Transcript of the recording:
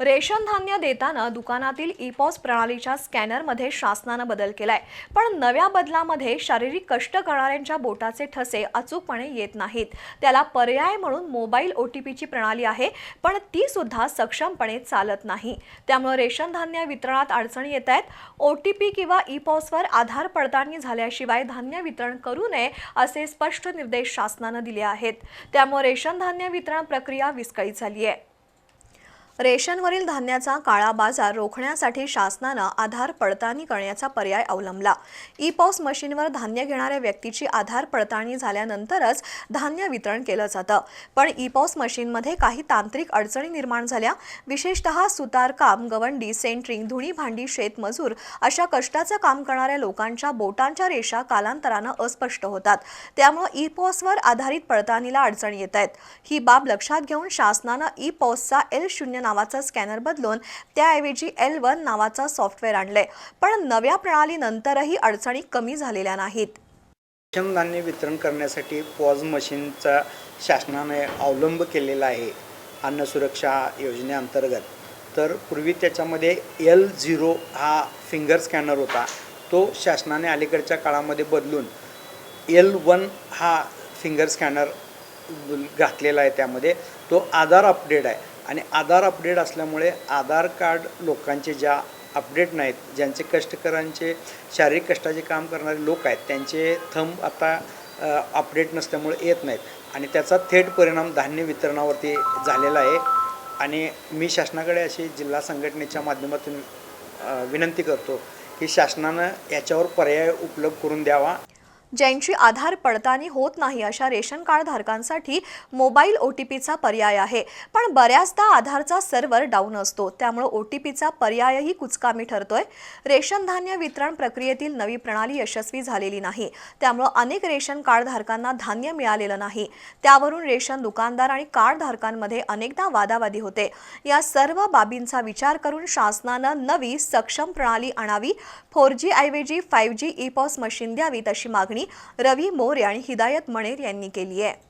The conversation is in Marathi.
रेशन धान्य देताना दुकानातील ई प्रणालीच्या स्कॅनरमध्ये शासनानं बदल केलाय. पण नव्या बदलामध्ये शारीरिक कष्ट करणाऱ्यांच्या बोटाचे ठसे अचूकपणे येत नाहीत. त्याला पर्याय म्हणून मोबाईल ओ टी पीची प्रणाली आहे पण ती सुद्धा सक्षमपणे चालत नाही. त्यामुळे रेशन धान्य वितरणात अडचणी येत आहेत. ओ टी पी किंवा ई आधार पडताळणी झाल्याशिवाय धान्य वितरण करू नये असे स्पष्ट निर्देश शासनानं दिले आहेत. त्यामुळे रेशन धान्य वितरण प्रक्रिया विस्कळीत झाली आहे रेशनवरील धान्याचा काळा बाजार रोखण्यासाठी शासनानं आधार पडताळणी करण्याचा पर्याय अवलंबला. ई पॉस मशीनवर धान्य घेणाऱ्या व्यक्तीची आधार पडताळणी झाल्यानंतरच धान्य वितरण केलं जातं. पण ई पॉस मशीनमध्ये काही तांत्रिक अडचणी निर्माण झाल्या. विशेषतः सुतारकाम गवंडी सेंट्रिंग धुणी भांडी शेतमजूर अशा कष्टाचं काम करणाऱ्या लोकांच्या बोटांच्या रेषा कालांतरानं अस्पष्ट होतात. त्यामुळे ई पॉसवर आधारित पडताळणीला अडचणी येत आहेत. ही बाब लक्षात घेऊन शासनानं ई पॉसचा एल शून्य नावाचा स्कॅनर बदलून त्याऐवजी एल वन नावाचा सॉफ्टवेअर आणलंय. पण नव्या प्रणालीनंतरही अडचणी कमी झालेल्या नाहीत. रेशन धान्य वितरण करण्यासाठी पॉज मशीनचा शासनाने अवलंब केलेला आहे अन्न सुरक्षा योजनेअंतर्गत. तर पूर्वी त्याच्यामध्ये एल झिरो हा फिंगर स्कॅनर होता. तो शासनाने अलीकडच्या काळामध्ये बदलून एल वन हा फिंगर स्कॅनर घातलेला आहे त्यामध्ये. तो आधार अपडेट आहे. आणि आधार अपडेट असल्यामुळे आधार कार्ड लोकांचे ज्या अपडेट नाहीत ज्यांचे कष्टकरांचे शारीरिक कष्टाचे काम करणारे लोक आहेत त्यांचे थंब आता अपडेट नसल्यामुळे येत नाहीत. आणि त्याचा थेट परिणाम धान्य वितरणावरती झालेला आहे. आणि मी शासनाकडे अशी जिल्हा संघटनेच्या माध्यमातून विनंती करतो की शासनानं याच्यावर पर्याय उपलब्ध करून द्यावा. ज्यांची आधार पडताळणी होत नाही अशा रेशन कार्ड धारकांसाठी मोबाईल ओ टी पीचा पर्याय आहे. पण बऱ्याचदा आधारचा सर्व्हर डाऊन असतो. त्यामुळे ओ टी पीचा पर्यायही कुचकामी ठरतोय. रेशन धान्य वितरण प्रक्रियेतील नवी प्रणाली यशस्वी झालेली नाही. त्यामुळे अनेक रेशन कार्ड धारकांना धान्य मिळालेलं नाही. त्यावरून रेशन दुकानदार आणि कार्ड धारकांमध्ये अनेकदा वादावादी होते. या सर्व बाबींचा विचार करून शासनानं नवी सक्षम प्रणाली आणावी फोर जी ऐवजी five G E POS machine द्यावीत अशी मागणी रवी मोरे आणि हिदायत मणेर यांनी केली आहे.